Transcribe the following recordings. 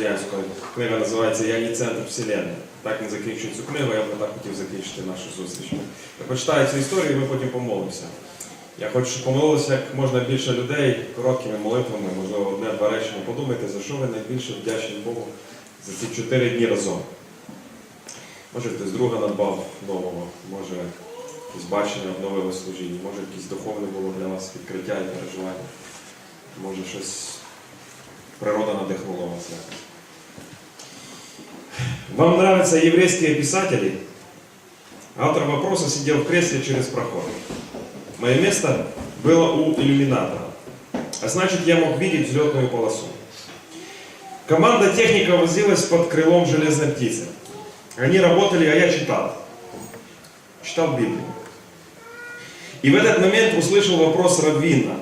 Янської. Книга називається Я не центр Вселенної. Так не закінчую цю книгу, я б так хотів закінчити нашу зустріч. Я почитаю цю історію, і ми потім помолимося. Я хочу, щоб помолилося як можна більше людей короткими молитвами, можливо, одне-два речення. Подумайте, за що ви найбільше вдячні Богу за ці чотири дні разом. Може, хтось друга надбав нового, може якісь бачення обновили служіння, може якесь духовне було для вас відкриття і переживання, може щось природа надихнула вас якось. Вам нравятся еврейские писатели? Автор вопроса сидел в кресле через проход. Мое место было у иллюминатора. А значит, я мог видеть взлетную полосу. Команда техника возилась под крылом железной птицы. Они работали, а я читал. Читал Библию. И в этот момент услышал вопрос Раввина.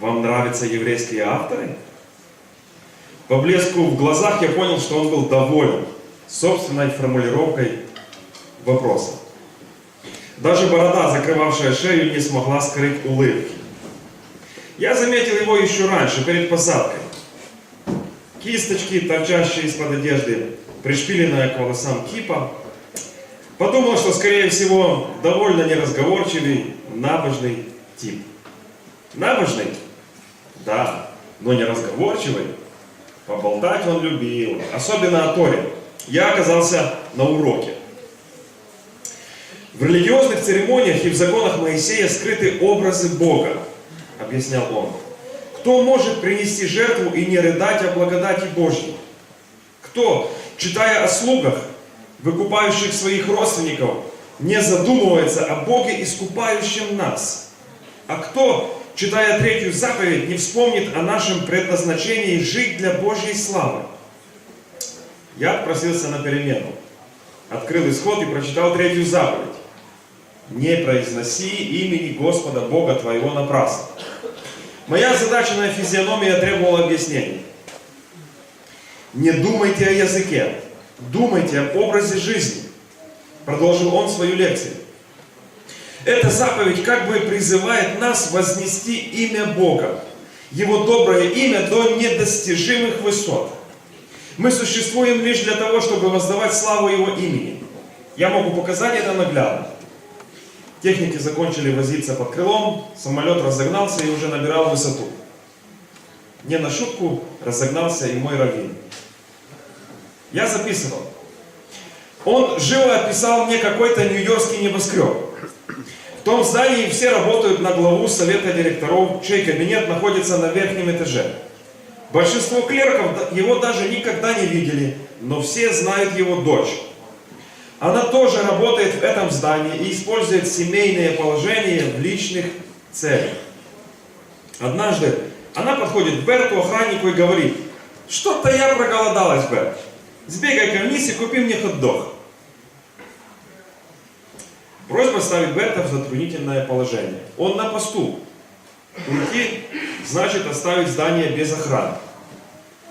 Вам нравятся еврейские авторы? По блеску в глазах я понял, что он был доволен собственной формулировкой вопроса. Даже борода, закрывавшая шею, не смогла скрыть улыбки. Я заметил его еще раньше, перед посадкой. Кисточки, торчащие из-под одежды, пришпиленная к волосам кипа. Подумал, что, скорее всего, довольно неразговорчивый, набожный тип. Набожный? Да, но неразговорчивый. Поболтать он любил, особенно о Торе. Я оказался на уроке. В религиозных церемониях и в законах Моисея скрыты образы Бога, объяснял он. Кто может принести жертву и не рыдать о благодати Божьей? Кто, читая о слугах, выкупающих своих родственников, не задумывается о Боге, искупающем нас? А кто, читая третью заповедь, не вспомнит о нашем предназначении жить для Божьей славы? Я отпросился на перемену. Открыл исход и прочитал третью заповедь. Не произноси имени Господа Бога твоего напрасно. Моя задаченная физиономия требовала объяснений. Не думайте о языке, думайте об образе жизни. Продолжил он свою лекцию. Эта заповедь как бы призывает нас вознести имя Бога, Его доброе имя до недостижимых высот. Мы существуем лишь для того, чтобы воздавать славу Его имени. Я могу показать это наглядно. Техники закончили возиться под крылом, самолет разогнался и уже набирал высоту. Не на шутку разогнался и мой раввин. Я записывал. Он живо описал мне какой-то нью-йоркский небоскреб. В том здании все работают на главу совета директоров, чей кабинет находится на верхнем этаже. Большинство клерков его даже никогда не видели, но все знают его дочь. Она тоже работает в этом здании и использует семейное положение в личных целях. Однажды она подходит к Берту, охраннику, и говорит, что-то я проголодалась, Берт. Сбегай-ка вниз и купи мне хот-дог. Просьба ставит Берта в затруднительное положение. Он на посту. Уйти значит оставить здание без охраны.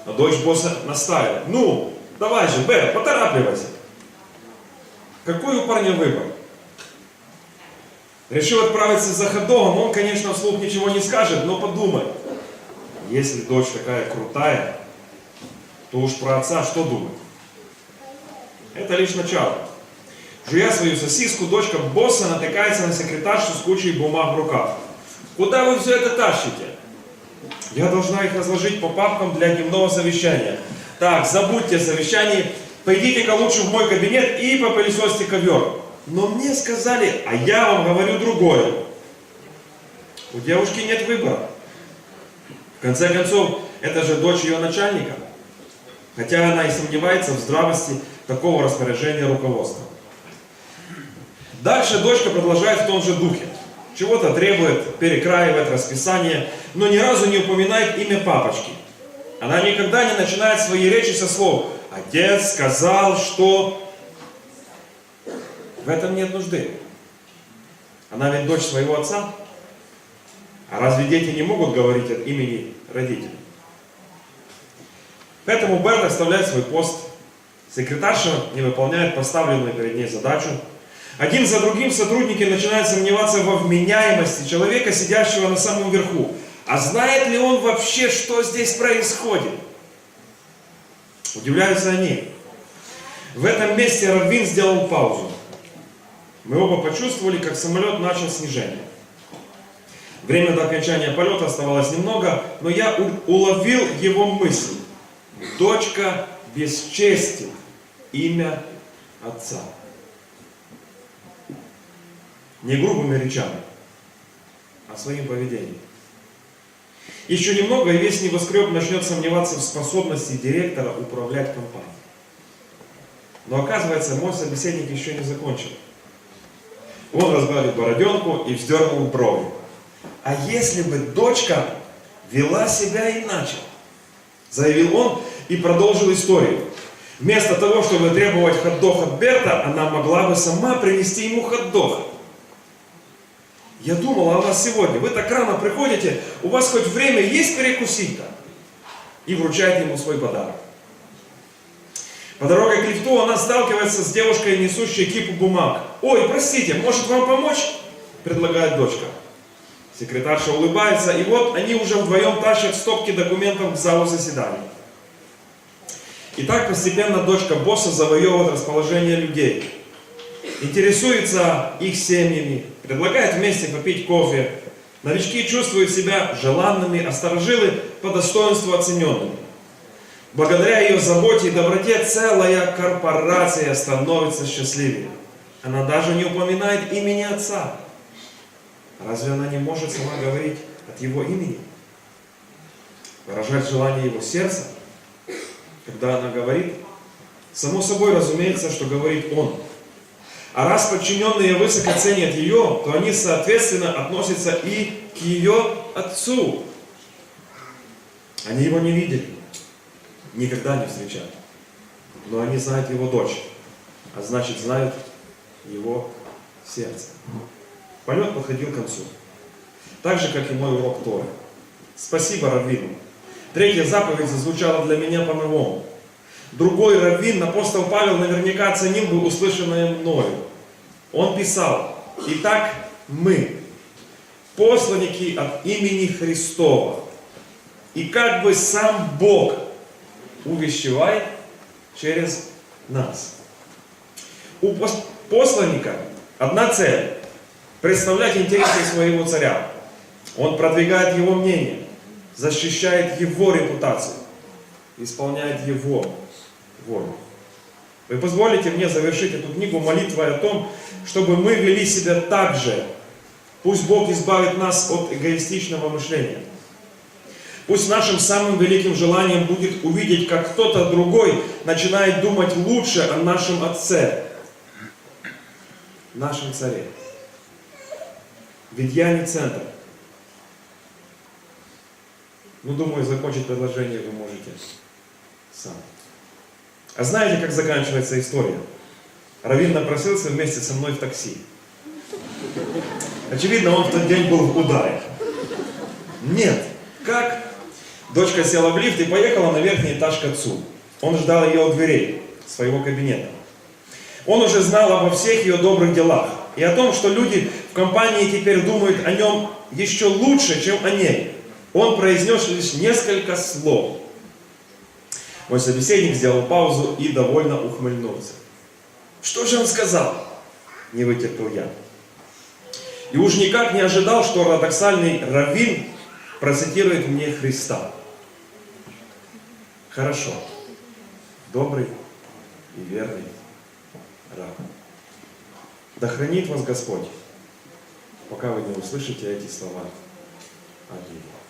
Но дочь босса настаивает. Ну, давай же, Берт, поторапливайся. Какой у парня выбор? Решил отправиться за ходом, он, конечно, вслух ничего не скажет, но подумай. Если дочь такая крутая, то уж про отца что думать? Это лишь начало. Жуя свою сосиску, дочка босса натыкается на секретаршу с кучей бумаг в руках. Куда вы все это тащите? Я должна их разложить по папкам для дневного совещания. Так, забудьте о совещании, пойдите-ка лучше в мой кабинет и попылесосьте ковер. Но мне сказали, а я вам говорю другое. У девушки нет выбора. В конце концов, это же дочь ее начальника. Хотя она и сомневается в здравости такого распоряжения руководства. Дальше дочка продолжает в том же духе. Чего-то требует, перекраивает расписание, но ни разу не упоминает имя папочки. Она никогда не начинает свои речи со слов «Отец сказал, что...» В этом нет нужды. Она ведь дочь своего отца. А разве дети не могут говорить от имени родителей? Поэтому Берт оставляет свой пост. Секретарша не выполняет поставленную перед ней задачу. Один за другим сотрудники начинают сомневаться во вменяемости человека, сидящего на самом верху. А знает ли он вообще, что здесь происходит? Удивляются они. В этом месте Раввин сделал паузу. Мы оба почувствовали, как самолет начал снижение. Время до окончания полета оставалось немного, но я уловил его мысль. Дочка бесчестит имя отца. Не грубыми речами, а своим поведением. Еще немного, и весь небоскреб начнет сомневаться в способности директора управлять компанией. Но оказывается, мой собеседник еще не закончил. Он разгладил бороденку и вздернул брови. А если бы дочка вела себя иначе? Заявил он и продолжил историю. Вместо того, чтобы требовать хот-дог от Берта, она могла бы сама принести ему хот-дог. Я думал о вас сегодня. Вы так рано приходите, у вас хоть время есть перекусить-то? И вручает ему свой подарок. По дороге к лифту она сталкивается с девушкой, несущей кипу бумаг. «Ой, простите, может вам помочь?» – предлагает дочка. Секретарша улыбается, и вот они уже вдвоем тащат стопки документов к залу заседаний. И так постепенно дочка босса завоевывает расположение людей. Интересуется их семьями, предлагает вместе попить кофе. Новички чувствуют себя желанными, а старожилы по достоинству оцененными. Благодаря ее заботе и доброте целая корпорация становится счастливее. Она даже не упоминает имени отца. Разве она не может сама говорить от его имени? Выражать желание его сердца? Когда она говорит, само собой разумеется, что говорит он. А раз подчиненные высоко ценят ее, то они соответственно относятся и к ее отцу. Они его не видели, никогда не встречали. Но они знают его дочь, а значит знают его сердце. Полет подходил к концу. Так же, как и мой урок Торы. Спасибо Раввину. Третья заповедь зазвучала для меня по-новому. Другой раввин, апостол Павел, наверняка оценил бы услышанное мною. Он писал, «Итак, мы, посланники от имени Христова, и как бы сам Бог увещевает через нас». У пос- посланника одна цель – представлять интересы своего царя. Он продвигает его мнение, защищает его репутацию, исполняет его волю. Вы позволите мне завершить эту книгу молитвой о том, чтобы мы вели себя так же. Пусть Бог избавит нас от эгоистичного мышления. Пусть нашим самым великим желанием будет увидеть, как кто-то другой начинает думать лучше о нашем Отце, нашем Царе. Ведь я не центр. Ну, думаю, закончить предложение вы можете сам. А знаете, как заканчивается история? Равин напросился вместе со мной в такси. Очевидно, он в тот день был в ударе. Нет. Как? Дочка села в лифт и поехала на верхний этаж к отцу. Он ждал ее у дверей своего кабинета. Он уже знал обо всех ее добрых делах и о том, что люди в компании теперь думают о нем еще лучше, чем о ней. Он произнес лишь несколько слов. Мой собеседник сделал паузу и довольно ухмыльнулся. Что же он сказал? Не вытерпел я. И уж никак не ожидал, что ортодоксальный раввин процитирует мне Христа. Хорошо. Добрый и верный раб. Да хранит вас Господь, пока вы не услышите эти слова от Него.